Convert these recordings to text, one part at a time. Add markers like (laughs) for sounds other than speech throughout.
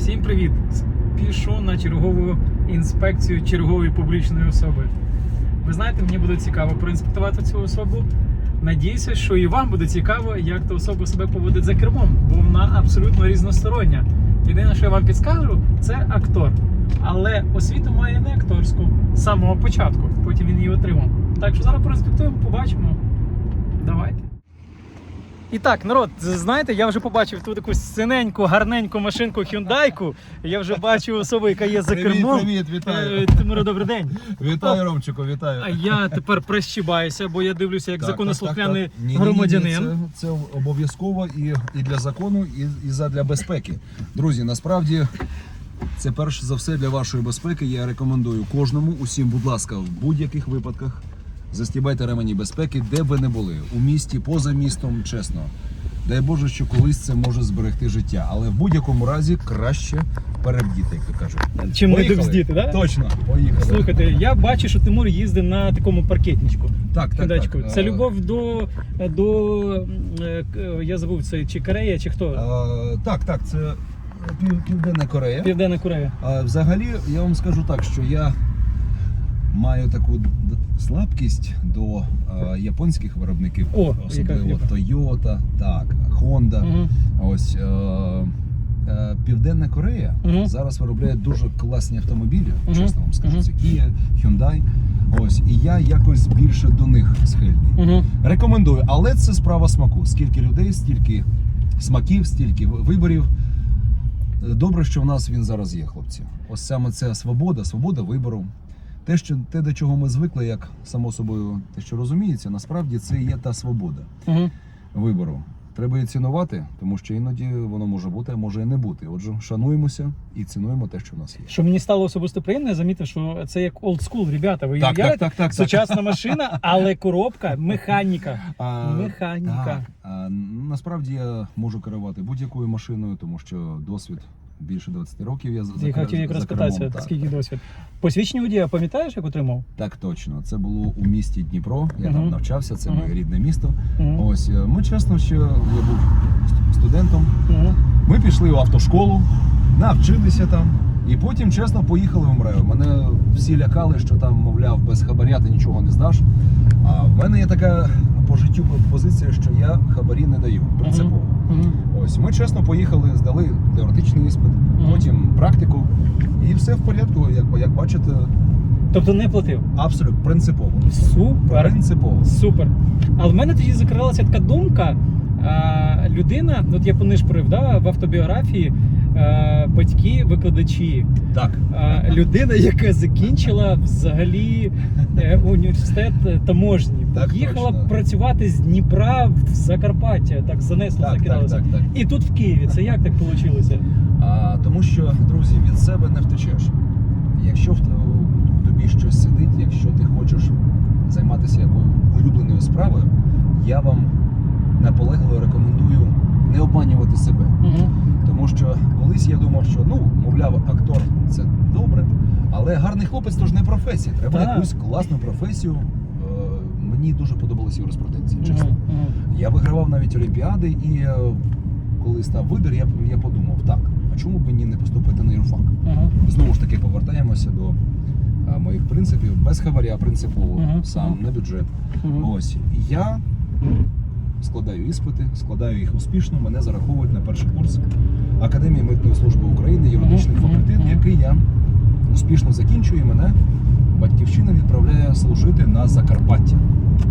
Всім привіт! Пішов на чергову інспекцію чергової публічної особи. Ви знаєте, мені буде цікаво проінспектувати цю особу. Надіюся, що і вам буде цікаво, як та особа себе поводить за кермом, бо вона абсолютно різностороння. Єдине, що я вам підскажу, це актор. Але освіту має не акторську з самого початку, потім він її отримав. Так що зараз проінспектуємо, побачимо. Давайте. І так, народ, знаєте, я вже побачив тут таку синеньку, гарненьку машинку Hyundai. Я вже бачу особу, яка є за Привіт, кермом. привіт, вітаю. Е, Тимуро, добрий день. Вітаю, Ромчику, вітаю. А я тепер прищібаюся, бо я дивлюся, як Так, законослухняний так, так, так. Ні, ні, ні, громадянин. Це, це обов'язково і, і для закону, і, і задля безпеки. Друзі, насправді це перш за все для вашої безпеки. Я рекомендую кожному, усім, будь ласка, в будь-яких випадках застібайте ремені безпеки, де б ви не були, у місті, поза містом, чесно. Дай Боже, що колись це може зберегти життя, але в будь-якому разі краще перебдіти, як то кажуть. Чим не довздіти, так? Точно, поїхали. Слухайте, я бачу, що Тимур їздить на такому паркетничку. так, так, так. Це Е, любов до, до е, я забув, це чи Корея, чи хто? Е, так, так, це Південна Корея. Південна Корея. А взагалі, я вам скажу так, що я маю таку слабкість до е, японських виробників, О, особливо? Toyota, так, Honda. Угу. Ось е, е, Південна Корея Мгм. зараз виробляє дуже класні автомобілі, Мгм. чесно вам скажу. Це Kia, Hyundai. Ось, і я якось більше до них схильний. Угу. Рекомендую, але це справа смаку. Скільки людей, стільки смаків, стільки виборів. Добре, що в нас він зараз є, хлопці. Ось саме ця свобода, свобода вибору. Те, що те, до чого ми звикли, як само собою, те, що розуміється, насправді це є та свобода Угу. вибору. Треба її цінувати, тому що іноді воно може бути, а може і не бути. Отже, шануємося і цінуємо те, що в нас є. Що мені стало особисто приємно, я замітив, що це як old school, ребята. Ви Так, так, так, так, Сучасна машина, але коробка (laughs) механіка. А, Механіка. Так, а, насправді я можу керувати будь-якою машиною, тому що досвід більше 20 років я за, Я хотів якраз питатися, скільки досвід. Посвідчення водія, пам'ятаєш, як отримав? Так, точно. Це було у місті Дніпро. Я Мгм. там навчався, це Мгм. моє рідне місто. Угу. Ось е, ми чесно, що я був ст- студентом. Угу. Ми пішли в автошколу, навчилися там. І потім чесно поїхали в МРЕО. Мене всі лякали, що там, мовляв, без хабаря ти нічого не здаш. А в мене є така по життю позиція, що я хабарі не даю принципово. Ось ми чесно поїхали, здали теоретичний іспит, Мгм. потім практику, і все в порядку. Як, як бачите, Тобто не платив. абсолютно принципово. Супер. Принципово. Супер. Але в мене тоді закрилася така думка. А, людина, от я понишпорив да, в автобіографії, батьки, викладачі. Так. Людина, яка закінчила взагалі е, університет е, таможні, Так їхала точно. працювати з Дніпра в Закарпаття, так занесло, Так, так, закидалося. так, так. І тут в Києві. Це як так вийшло? А, тому що, друзі, від себе не втечеш. Якщо в в тобі щось сидить, якщо ти хочеш займатися якою улюбленою справою, я вам наполегливо рекомендую не обманювати себе. Угу. Тому що колись я думав, що ну, мовляв, актор це добре, але гарний хлопець то ж не професія. Треба Так. якусь класну професію. Е, Мені дуже подобалася юриспруденція, чесно. Угу. Я вигравав навіть олімпіади, і коли став вибір, я, я подумав, так, а чому б мені не поступити на юрфак? Угу. Знову ж таки повертаємося до е, моїх принципів без хабаря, принципово, Мгм. сам на бюджет. Угу. Ось я складаю іспити, складаю їх успішно. Мене зараховують на перший курс Академії митної служби України, юридичний факультет, який я успішно закінчую. і Мене батьківщина відправляє служити на Закарпаття.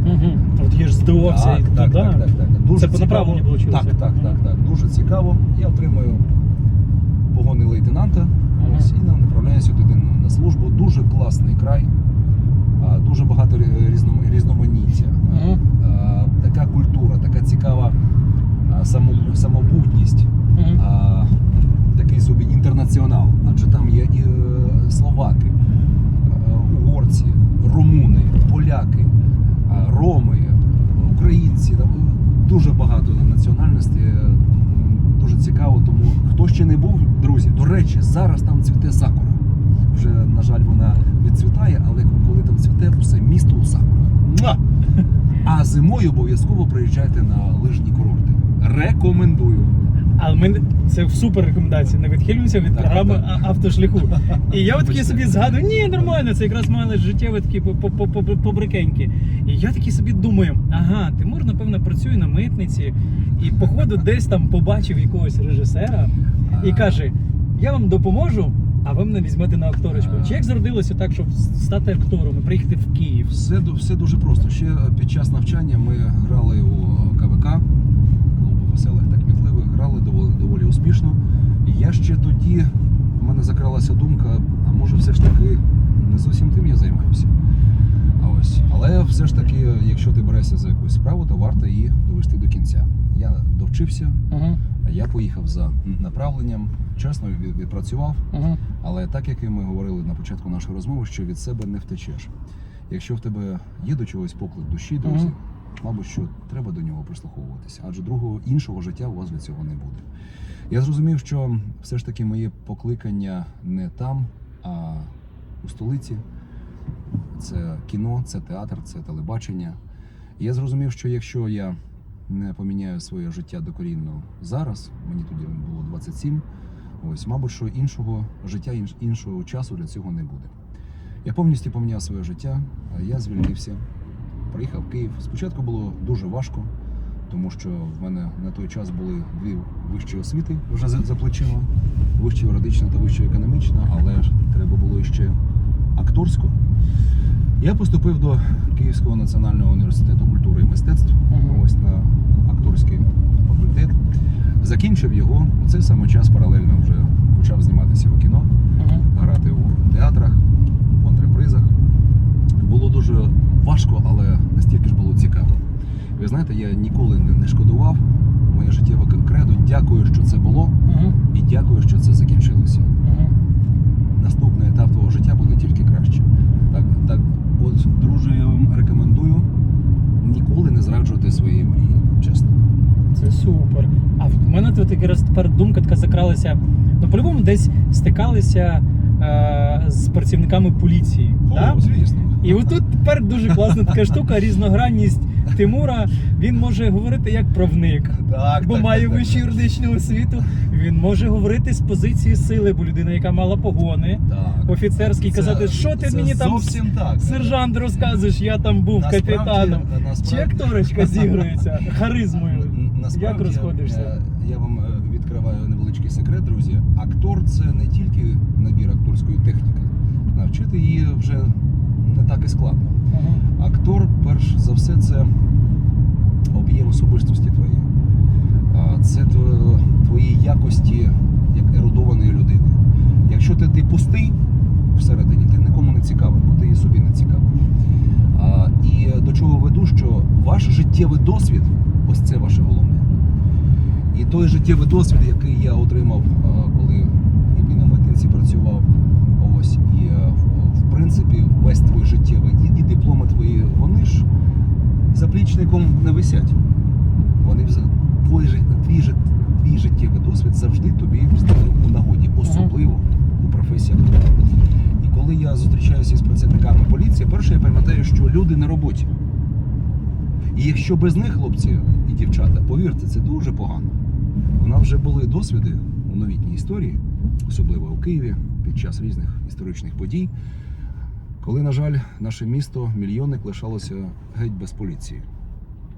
Угу. От я ж здивувався. Так, і так, туди. так, так, так. Дуже Це по цікаво. направленню вийшло? Так, так, так, так. Дуже цікаво. Я отримую погони лейтенанта. Ось і нам направляюся туди на- службу. Дуже класний край, дуже багато рі- різноманіття. Така культура, така цікава самобутність. Мгм. А, Такий собі інтернаціонал, адже там є і е, словаки, е, угорці, румуни, поляки, е, роми, українці. Там дуже багато національностей. Дуже цікаво, тому хто ще не був, друзі, до речі, зараз там цвіте сакура. Вже, на жаль, вона відцвітає, але коли там цвіте, все місто у сакура. А зимою обов'язково приїжджайте на лижні курорти. Рекомендую. Але ми це супер рекомендація. Не відхилюйся від програми автошляху. І я такі собі згадую, ні, нормально, це якраз мали життєві такі по- по- по- по- побрикеньки. І я такий собі думаю, ага, Тимур, напевно, працює на митниці, і походу десь там побачив якогось режисера і каже: Я вам допоможу, а ви мене візьмете на акторочку. Чи як зародилося так, щоб стати актором і приїхати в Київ? Все, все дуже просто. Ще під час навчання ми грали у КВК, клубу веселих та грали доволі, доволі успішно. І я ще тоді, в мене закралася думка, а може все ж таки не зовсім тим я займаюся. А ось. Але все ж таки, якщо ти берешся за якусь справу, то варто її довести до кінця. Я довчився, Ага, я поїхав за направленням, чесно від- відпрацював. ага. Але так як і ми говорили на початку нашої розмови, що від себе не втечеш. Якщо в тебе є до чогось поклик душі, друзі, Мгм. Мабуть, що треба до нього прислуховуватися, адже другого іншого життя у вас від цього не буде. Я зрозумів, що все ж таки моє покликання не там, а у столиці. Це кіно, це театр, це телебачення. Я зрозумів, що якщо я не поміняю своє життя докорінно зараз, мені тоді було 27, ось, мабуть, що іншого життя, інш- іншого часу для цього не буде. Я повністю поміняв своє життя, я звільнився, приїхав в Київ. Спочатку було дуже важко, тому що в мене на той час були дві вищі освіти вже за, плечима, вища юридична та вища економічна, але ж треба було ще акторську. Я поступив до Київського національного університету культури і мистецтв, ось на акторський факультет. Закінчив його. У цей самий час паралельно вже почав зніматися у кіно, грати у театрах, в антрепризах. Було дуже важко, але настільки ж було цікаво. Ви знаєте, я ніколи не, не шкодував. Моє життєве кредо. Дякую, що це було, Ага. і дякую, що це закінчилося. Ага. Наступний етап твого життя буде тільки краще. Так, так, от, друже, я вам рекомендую ніколи не зраджувати свої мрії, чесно. Це супер. А в мене тут якраз тепер думка така закралася. Ну, по-любому десь стикалися е, з працівниками поліції. да? звісно. І отут тепер дуже класна така штука, різногранність Тимура. Він може говорити як правник, Так, бо так, має так, так. вищу юридичну освіту. Він може говорити з позиції сили, бо людина, яка мала погони, Так. офіцерський, казати, що ти це мені там зовсім так. сержант розказуєш, я там був Насправді- капітаном. насправді- Чи акторочка зігрується харизмою? Насправді, Як розходишся? е, Я вам е, відкриваю невеличкий секрет, друзі. Актор це не тільки набір акторської техніки. Навчити її вже так і складно. Ага. Актор, перш за все, це об'єм особистості твоєї. Це твої якості як ерудованої людини. Якщо ти, ти пустий всередині, ти нікому не цікавий, бо ти і собі не цікавий. А, І до чого веду, що ваш життєвий досвід ось це ваше головне. І той життєвий досвід, який я отримав, коли і на митниці працював, принципі весь твій життєвий і, і дипломи твої, вони ж заплічником не висять. Вони твій, твій, твій життєвий досвід завжди тобі стане у нагоді, особливо у професії актора. І коли я зустрічаюся з працівниками поліції, перше я пам'ятаю, що люди на роботі. І якщо без них, хлопці і дівчата, повірте, це дуже погано. У нас вже були досвіди у новітній історії, особливо у Києві, під час різних історичних подій, коли, на жаль, наше місто, мільйонник лишалося геть без поліції.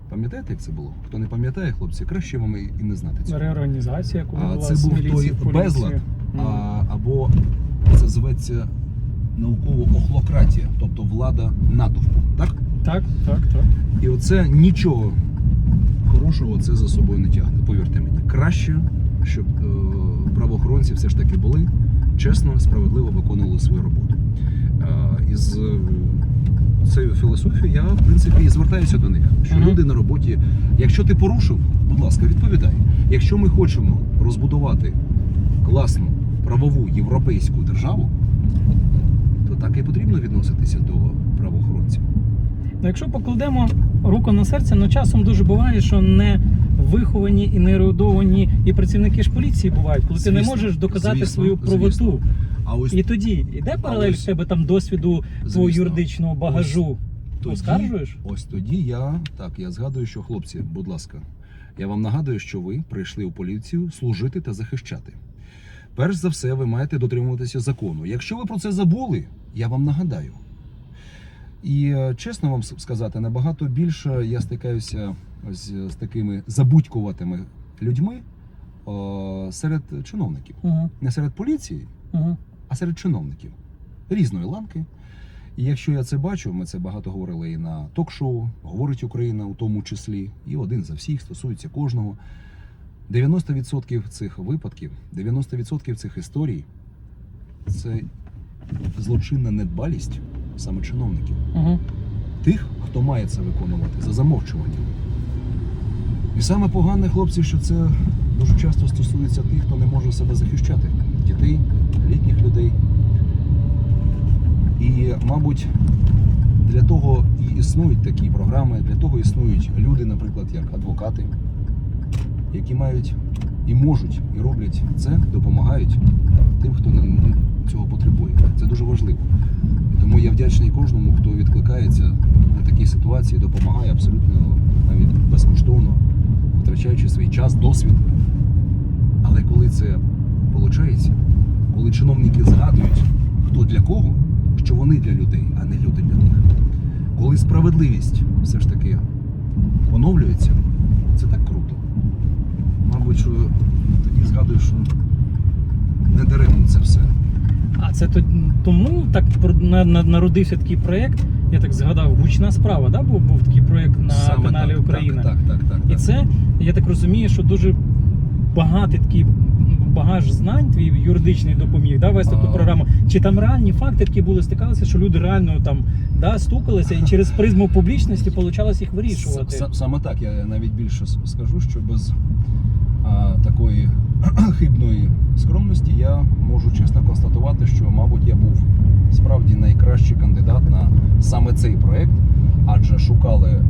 Пам'ятаєте, як це було? Хто не пам'ятає, хлопці, краще вам і не знати цього. Реорганізація, коли А була це був той безлад, а, або це зветься науково охлократія, тобто влада натовпу. Так? Так, так, так. І оце нічого хорошого це за собою не тягне. Повірте мені, краще, щоб е, правоохоронці все ж таки були чесно, справедливо виконували свою роботу. Із е, цією філософією я в принципі і звертаюся до них. Що Мгм. люди на роботі, якщо ти порушив, будь ласка, відповідай. Якщо ми хочемо розбудувати класну правову європейську державу, то так і потрібно відноситися до правоохоронців. Ну, якщо покладемо руку на серце, ну часом дуже буває, що не виховані і не ерудовані і працівники ж поліції бувають, коли ти не можеш доказати звісно, свою правоту. звісно. А ось І тоді іде паралель ось- в тебе там досвіду твого Звісно. юридичного багажу. Оскаржуєш? ось тоді я так я згадую, що хлопці, будь ласка, Я вам нагадую, що ви прийшли у поліцію служити та захищати. Перш за все, ви маєте дотримуватися закону. Якщо ви про це забули, я вам нагадаю. І е, чесно вам с- сказати, набагато більше я стикаюся ось з такими забудькуватими людьми о, серед чиновників. Угу. Не серед поліції, Угу. А серед чиновників різної ланки. І якщо я це бачу, ми це багато говорили і на ток-шоу, говорить Україна у тому числі, і один за всіх стосується кожного. 90% цих випадків, 90% цих історій це злочинна недбалість саме чиновників, Угу. тих, хто має це виконувати за замовчуванням. І саме погане, хлопці, що це дуже часто стосується тих, хто не може себе захищати: дітей, літніх людей. І, мабуть, для того і існують такі програми, для того існують люди, наприклад, як адвокати, які мають і можуть, і роблять це, допомагають тим, хто цього потребує. Це дуже важливо. Тому я вдячний кожному, хто відкликається на такі ситуації, допомагає абсолютно навіть безкоштовно, витрачаючи свій час, досвід. Але коли це виходить, коли чиновники згадують, хто для кого, що вони для людей, а не люди для них. Коли справедливість все ж таки оновлюється, це так круто. Мабуть, що тоді згадуєш, що не даремно це все. А це тому так народився такий проєкт. Я так згадав, гучна справа, да? був, був такий проєкт на Саме каналі так, Україна. Так, так, так, так. І так. це, я так розумію, що дуже багатий такий багаж знань твій юридичний допоміг да, вести ту програму. Чи там реальні факти такі були, стикалися, що люди реально там да, стукалися і через призму публічності получалось їх вирішувати. С- Саме так, я навіть більше скажу, що без а, такої (clears throat) хибної скромності я можу чесно констатувати, що, мабуть, я був справді найкращий кандидат на саме цей проект, адже шукали е,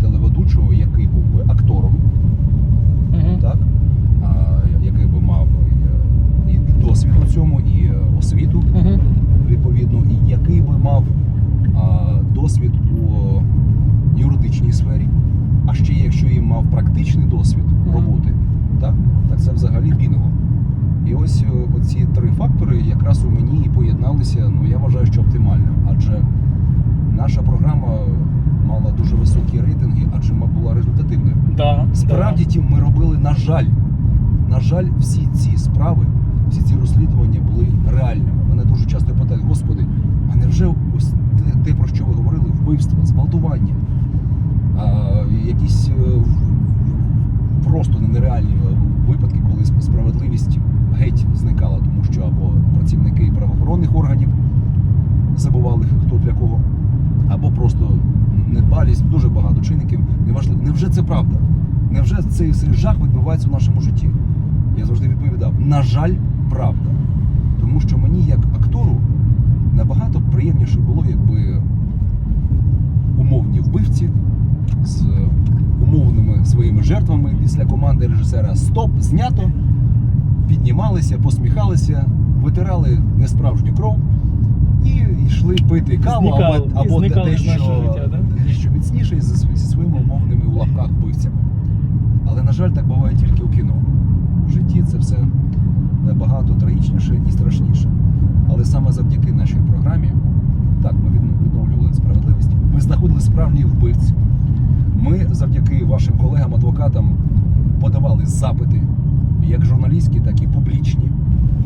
телеведучого, який був би актором, Мгм. так, а, який би мав і, і досвід у цьому, і е, освіту Мгм. відповідно, і який би мав а, досвід у юридичній сфері, а ще якщо і мав практичний досвід роботи, так, так це взагалі бінго. І ось е, оці три фактори якраз у мені і поєдналися. Ну я вважаю, що оптимально, адже наша програма мала дуже високі рейтинги, адже була результативною. Да, Справді ті ми робили, на жаль, на жаль, всі ці справи, всі ці розслідування були реальними. Мене дуже часто питають, господи, а невже ось те, про що ви говорили, вбивства, зґвалтування, якісь е, просто нереальні випадки, коли справедливість геть зникала, тому що або працівники правоохоронних органів забували, хто для кого, або просто недбалість, дуже багато чинників. Неважливо. Невже це правда? Невже цей жах відбувається в нашому житті? Я завжди відповідав: на жаль, правда. Тому що мені, як актору, набагато приємніше було, якби умовні вбивці з умовними своїми жертвами після команди режисера Стоп знято піднімалися, посміхалися, витирали несправжню кров і йшли пити каву Зникали, або, і дещо, життя, да? дещо міцніше зі, зі своїми умовними у лапках вбивцями. Але, на жаль, так буває тільки у кіно. У житті це все набагато трагічніше і страшніше. Але саме завдяки нашій програмі, так, ми відновлювали справедливість, ми знаходили справжніх вбивців. Ми завдяки вашим колегам-адвокатам подавали запити, як журналістські, так і публічні.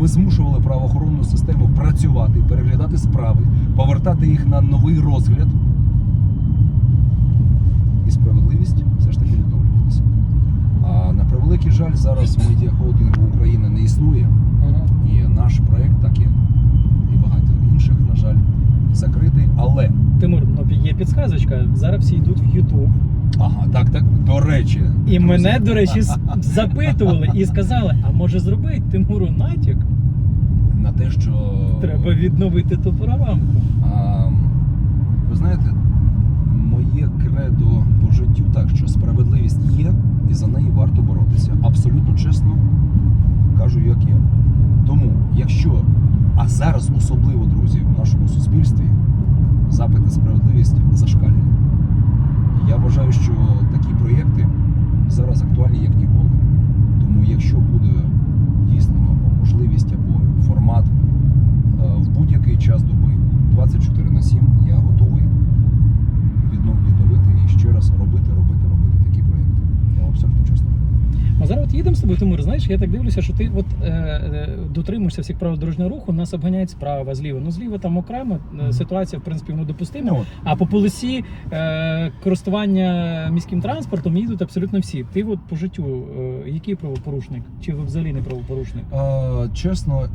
Ми змушували правоохоронну систему працювати, переглядати справи, повертати їх на новий розгляд. І справедливість все ж таки відновлювалася. Превеликий жаль, зараз медіахолдингу України не існує. І наш проект, так як і багато інших, на жаль, закритий. Але Тимур, ну є підсказочка. Зараз всі йдуть в Ютуб. ага, так, так, до речі, І друзі, мене, до речі, (laughs) запитували і сказали: а може зробити Тимуру натяк? на те, що Треба відновити ту програмку. А, ви знаєте, моє кредо по життю так, що справедливість є, і за неї варто боротися. Абсолютно чесно кажу, як є. Тому, якщо, а зараз особливо, друзі, в нашому суспільстві запит на справедливість зашкалює. Я вважаю, що такі проєкти зараз актуальні як ніколи. Тому якщо буде дійсно можливість або формат е, в будь-який час доби 24 на 7, я готовий відно- відновити і ще раз робити, робити, робити такі проєкти. Я вам абсолютно чесно. говорю. А зараз от їдемо з тобою, Тимур, знаєш, я так дивлюся, що ти от е, е, дотримуєшся всіх правил дорожнього руху, нас обганяють справа, зліва. Ну зліва там окремо е, ситуація, в принципі, ну допустима. Ну, А по полосі е, користування міським транспортом їдуть абсолютно всі. Ти от по життю, е, який правопорушник? Чи ви взагалі не правопорушник? Е, Чесно е,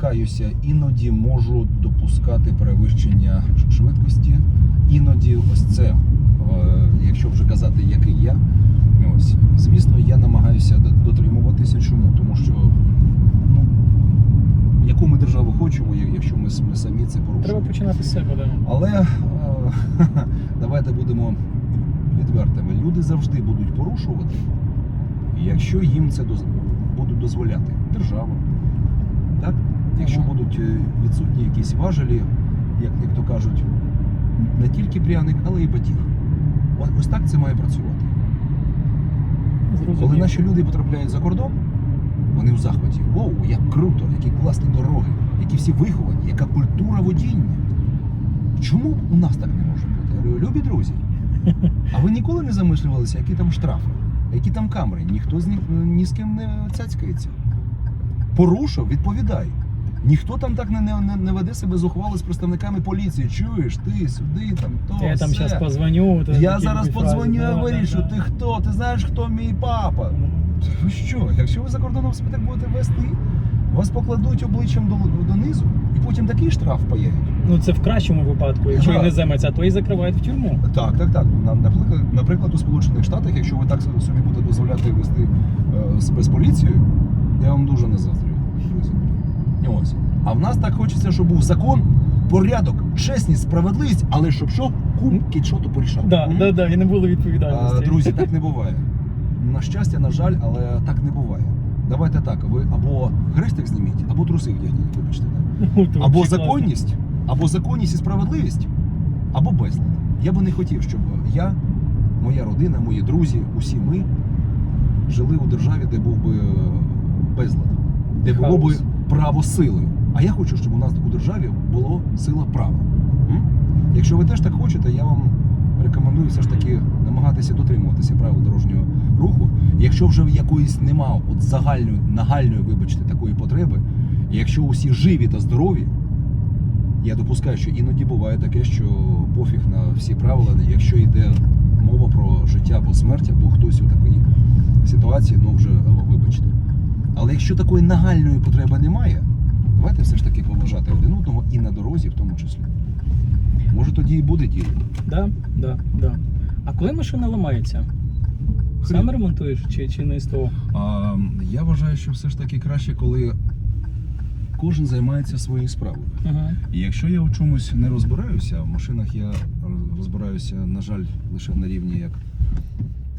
каюся, іноді можу допускати перевищення швидкості. Іноді ось це, е, якщо вже казати, який я, ось звісно, я намагаюся дотримуватися. Чому? Тому що ну, яку ми державу хочемо, якщо ми, ми самі це порушуємо. Треба починати з себе. Да. Але е, (laughs) давайте будемо відвертими. Люди завжди будуть порушувати, якщо їм це доз- будуть дозволяти. Держава. Так? Якщо будуть е, відсутні якісь важелі, як, як то кажуть, не тільки пряник, але й батіг. Ось так це має працювати. Зрозуміло. Коли наші люди потрапляють за кордон, вони в захваті. Воу, як круто, які класні дороги, які всі виховані, яка культура водіння. Чому у нас так не може бути? Я говорю, любі друзі. А ви ніколи не замислювалися, які там штрафи, які там камери? Ніхто з них е, ні з ким не цяцькається. Порушив, відповідай. Ніхто там так не, не, не веде себе зухвало з представниками поліції. Чуєш, ти сюди, там то. Я там зараз позвоню. Я зараз подзвоню, я вирішу. да, Ти да. хто? Ти знаєш, хто мій папа? Ви що? Якщо ви за кордоном себе так будете вести, вас покладуть обличчям до, донизу і потім такий штраф паяють. Ну це в кращому випадку, якщо Ага. іноземець, то і закривають в тюрму. Так, так, так. На- Наприклад, наприклад, у Сполучених Штатах, якщо ви так собі будете дозволяти вести е, себе з поліцією, я вам дуже не заздрю. І Ось. А в нас так хочеться, щоб був закон, порядок, чесність, справедливість, але щоб що? Кум кітшоту порішав. Да, да, да, і не було відповідальності. А, друзі, так (laughs) не буває. На щастя, на жаль, але так не буває. Давайте так, ви або хрестик зніміть, або труси вдягніть, вибачте. так. Ну, то Або взагалі законність, або законність і справедливість, або безлад. Я би не хотів, щоб я, моя родина, мої друзі, усі ми жили у державі, де був би е, безлад, де було би Хаос. Право сили. А я хочу, щоб у нас у державі було сила права. Якщо ви теж так хочете, я вам рекомендую все ж таки намагатися дотримуватися правил дорожнього руху. Якщо вже якоїсь нема от загальної, нагальної, вибачте, такої потреби, і якщо усі живі та здорові, я допускаю, що іноді буває таке, що пофіг на всі правила, якщо йде мова про життя або смерть, або хтось у такій ситуації, ну вже вибачте. Але якщо такої нагальної потреби немає, давайте все ж таки поважати один одного і на дорозі в тому числі. Може тоді і буде діло. Да, да, да. А коли машина ламається? Сам ремонтуєш чи, чи не з того? А, я вважаю, що все ж таки краще, коли кожен займається своєю справою. Ага. І якщо я у чомусь не розбираюся, в машинах я розбираюся, на жаль, лише на рівні як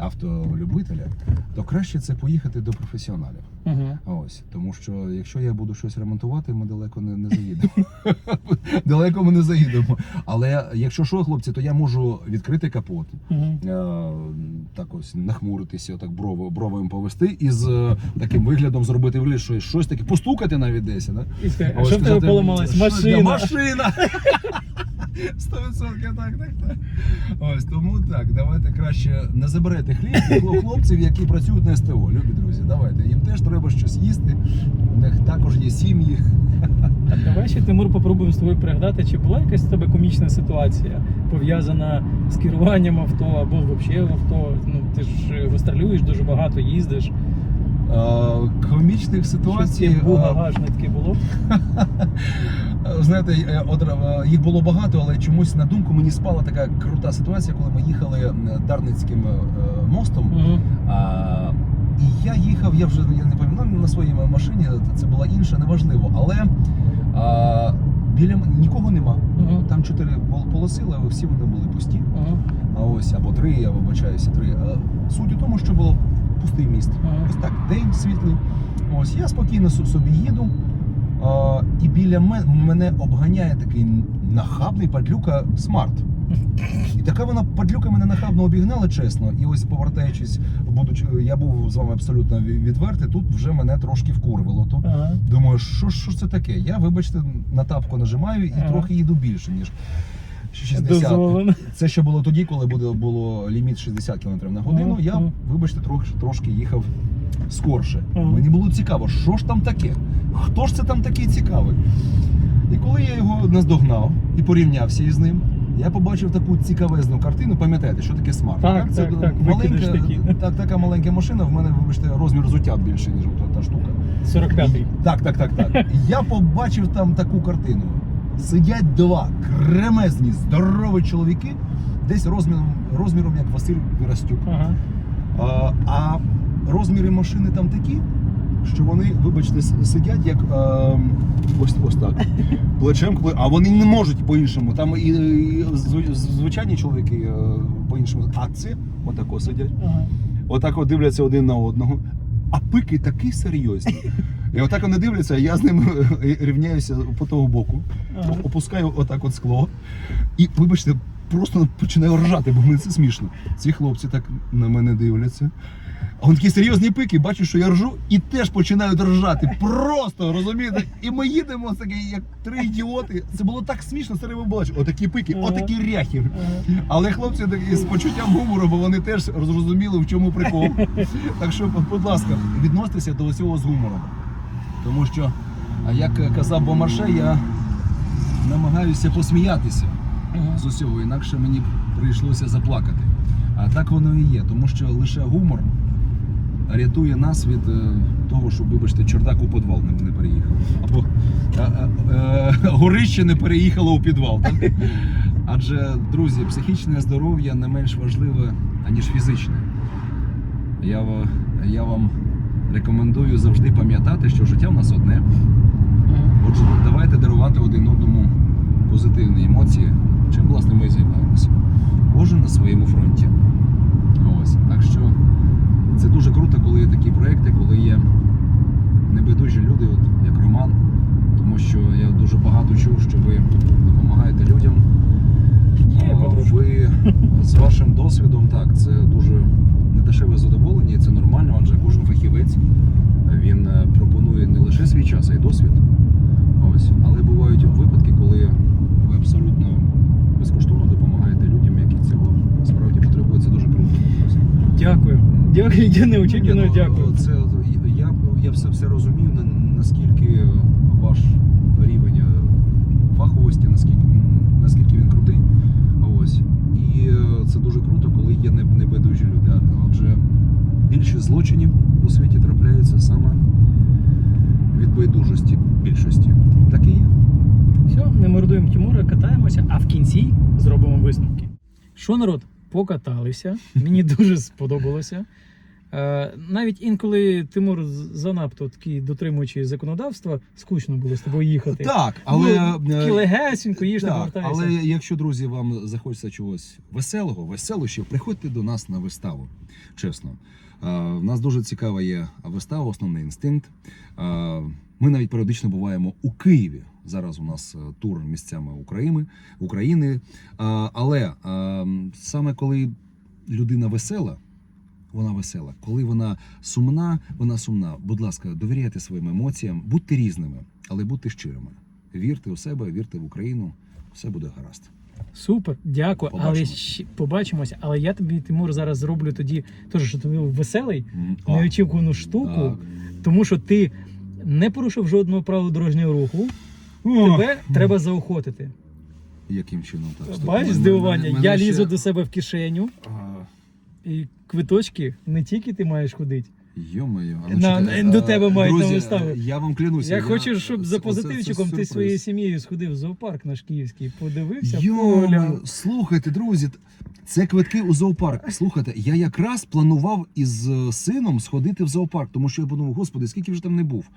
автолюбителя, то краще це поїхати до професіоналів. Ага. Ось, тому що якщо я буду щось ремонтувати, ми далеко не, не заїдемо. (laughs) далеко ми не заїдемо. Але якщо що, хлопці, то я можу відкрити капот, е, так ось нахмуритися, так брови, бровами повести і з е, таким виглядом зробити вигляд, що щось таке, постукати навіть десь. Да? І скажи, а Ось що в тебе сказати, що- Машина. Машина! (laughs) 100% так, так, так. Ось тому так, давайте краще не заберете хліб хлопців, які працюють на СТО. Любі друзі, давайте. Їм теж треба щось їсти. У них також є сім'ї. А давай ще Тимур попробуємо з тобою пригадати, чи була якась у тебе комічна ситуація пов'язана з керуванням авто або взагалі в авто. Ну ти ж гастролюєш дуже багато, їздиш. Е, Комічних ситуацій. є був багажник таке було. (laughs) Е, Знаєте, е, їх було багато, але чомусь на думку мені спала така крута ситуація, коли ми їхали Дарницьким мостом. А, і я їхав, я вже я не пам'ятаю на своїй машині, це була інша, неважливо. Але а, біля нікого нема. Угу. Там чотири пол- полоси, але всі вони були пусті. Угу. А ось або три, я вибачаюся, три. А, Суть у тому, що було пустий міст. Ага. Ось так, день світлий. Ось я спокійно со- собі їду. А, і біля мен- мене обганяє такий нахабний падлюка смарт. І така вона падлюка мене нахабно обігнала, чесно. І ось повертаючись, будучи, я був з вами абсолютно відвертий, тут вже мене трошки вкурвило. То Ага. думаю, що, що ж це таке? Я, вибачте, на тапку нажимаю і Ага. трохи їду більше, ніж 60. Дозволено. Це ще було тоді, коли буде, було ліміт 60 км на годину. Мгм, Я, мгм. вибачте, трошки, трошки їхав скорше. Мгм. Мені було цікаво, що ж там таке? Хто ж це там такий цікавий? І коли я його наздогнав і порівнявся із ним, я побачив таку цікавезну картину. Пам'ятаєте, що таке смарт? Так, Це так, так, викидиш такі. так, така маленька машина. В мене, вибачте, розмір зуття більше, ніж та штука. 45-й. Так, так, так, так. Я побачив там таку картину. Сидять два кремезні, здорові чоловіки, десь розміром, розміром як Василь Вірастюк. Ага. А, а розміри машини там такі, що вони, вибачте, сидять як е, ось, ось так. (laughs) Плечем, а вони не можуть по-іншому. Там і, і звичайні чоловіки е, по-іншому. А це отако сидять. Ага. Отак от дивляться один на одного. А пики такі серйозні. І отак вони дивляться, я з ним рівняюся по того боку, Ага. опускаю отак от скло. І, вибачте, просто починаю ржати, бо мені це смішно. Ці хлопці так на мене дивляться. А вони такі серйозні пики, бачу, що я ржу, і теж починають ржати. Просто розумієте? І ми їдемо такі, як три ідіоти. Це було так смішно, це ви бачите. Отакі пики, отакі ряхи. Але хлопці такі з почуттям гумору, бо вони теж зрозуміли, в чому прикол. Так що, будь ласка, відносьтеся до усього з гумором. Тому що, а як казав Бомарше, я намагаюся посміятися з усього, інакше мені прийшлося заплакати. А так воно і є, тому що лише гумор рятує нас від е, того, щоб, вибачте, чордак у підвал не, переїхав. Або е, е, горище не переїхало у підвал. Так? (laughs) Адже, друзі, психічне здоров'я не менш важливе, аніж фізичне. Я, я вам рекомендую завжди пам'ятати, що життя в нас одне. Отже, давайте дарувати один одному позитивні емоції, чим власне ми займаємося. Кожен на своєму фронті. Ось. Так що це дуже круто, коли є такі проекти, коли є небайдужі люди, от як Роман. Тому що я дуже багато чув, що ви допомагаєте людям. Є Ви з вашим досвідом, так, це дуже недешеве задоволення, і це нормально, адже кожен фахівець він е, пропонує не лише свій час, а й досвід. Ось. Але бувають випадки, коли ви абсолютно безкоштовно допомагаєте людям, які цього справді потребують. Це дуже круто. Дякую. Дякую, я неочікувано Ні, ну, дякую. Це я, я все, все розумію, наскільки ваш рівень е, фаховості, наскільки, наскільки він крутий. Ось. І е, це дуже круто, коли є небайдужі люди. Адже більшість злочинів у світі трапляється саме від байдужості більшості. Так і є. Все, не мордуємо Тимура, катаємося, а в кінці зробимо висновки. Що народ? Покаталися. Мені (laughs) дуже сподобалося. Е, навіть інколи Тимур занадто такий дотримуючи законодавства, скучно було з тобою їхати. Так, але ну, е, такі легесенько, їж не Так, але якщо, друзі, вам захочеться чогось веселого, веселощів, приходьте до нас на виставу. Чесно. Е, В нас дуже цікава є вистава, основний інстинкт. Ми навіть періодично буваємо у Києві. Зараз у нас е, тур місцями України, України. Е, Але е, саме коли людина весела, вона весела. Коли вона сумна, вона сумна. Будь ласка, довіряйте своїм емоціям, будьте різними, але будьте щирими. Вірте у себе, вірте в Україну. Все буде гаразд. Супер, дякую. Але Побачимось. ще побачимося. Але я тобі, Тимур, зараз зроблю тоді теж, що ти був веселий, а, неочікувану штуку, так. тому що ти не порушив жодного правила дорожнього руху. Тебе треба заохотити. Яким чином так? Стоп, Бачиш мене- здивування? мене- мене я ще- лізу до себе в кишеню, А, і квиточки не тільки ти маєш ходити. Йо-моє, а На- чекай, до а, тебе мають друзі, на виставу. Я вам клянуся. Я, хочу, щоб за позитивчиком ти своєю сім'єю сходив в зоопарк наш київський, подивився, Йо, погуляв. слухайте, друзі, це квитки у зоопарк. Слухайте, я якраз планував із е, сином сходити в зоопарк, тому що я подумав, господи, скільки вже там не був.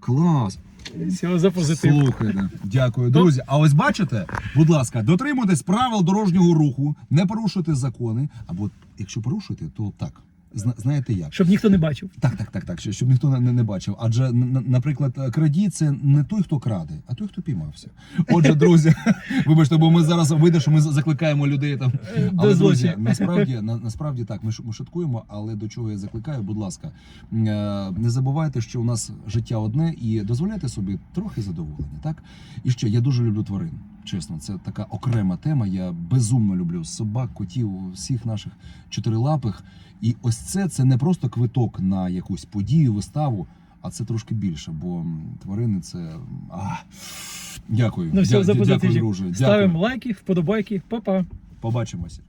Клас! Все за позитив. Слухайте, дякую, друзі. А ось бачите, будь ласка, дотримуйтесь правил дорожнього руху, не порушуйте закони. Або якщо порушуєте, то так. Зна- знаєте як? Щоб ніхто не бачив. Так, так, так, так, щоб- ніхто не, не бачив. Адже, н- н- наприклад, крадій це не той, хто краде, а той, хто піймався. Отже, друзі, (laughs) вибачте, бо ми зараз вийде, що ми закликаємо людей там. Е, Але друзі, насправді, (laughs) на, насправді так, ми, ш- ми шуткуємо, але до чого я закликаю, будь ласка, е, не забувайте, що у нас життя одне, і дозволяйте собі трохи задоволення. Так і ще я дуже люблю тварин. Чесно, це така окрема тема. Я безумно люблю собак, котів, всіх наших чотирилапих. І ось це це не просто квиток на якусь подію, виставу, а це трошки більше, бо тварини це. А, дякую. Ну все, Дя- дякую, друже. Дякую. Ставимо лайки, вподобайки. Па-па. Побачимося.